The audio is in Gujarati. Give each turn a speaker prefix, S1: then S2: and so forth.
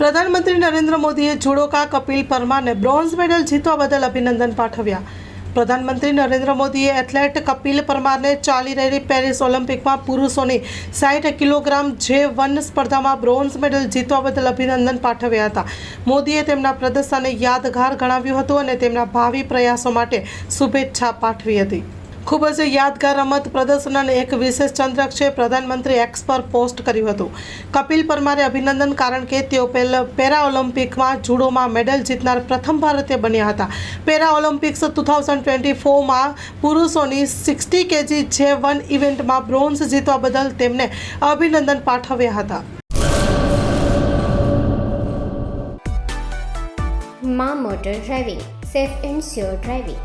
S1: પ્રધાનમંત્રી નરેન્દ્ર મોદીએ જુડોકા, કપિલ પરમારને બ્રોન્ઝ મેડલ જીતવા બદલ અભિનંદન પાઠવ્યા. પ્રધાનમંત્રી નરેન્દ્ર મોદીએ એથ્લેટ કપિલ પરમારને ચાલી રહેલી પેરિસ ઓલિમ્પિકમાં પુરુષોની સાઠ કિલોગ્રામ જે વન સ્પર્ધામાં બ્રોન્ઝ મેડલ જીતવા બદલ અભિનંદન પાઠવ્યા હતા. મોદીએ તેમના પ્રદર્શનને યાદગાર ગણાવ્યું હતું અને તેમના ભાવિ પ્રયાસો માટે શુભેચ્છા પાઠવી હતી. ખૂબ જ યાદગાર રમત પ્રદર્શન અને એક વિશેષ ચંદ્રક છે. પ્રધાનમંત્રી એક્સ પર પોસ્ટ કર્યું હતું. કપિલ પરમારે અભિનંદન કારણ કે તેઓ પેરા ઓલિમ્પિકમાં જુડોમાં મેડલ જીતનાર પ્રથમ ભારતીય બન્યા હતા. Para Olympics two thousand twenty ફોરમાં પુરુષોની સિક્સટી કેજી જે વન ઇવેન્ટમાં બ્રોન્ઝ જીતવા બદલ તેમને અભિનંદન પાઠવ્યા હતા.
S2: મા motor driving. Safe and sure driving.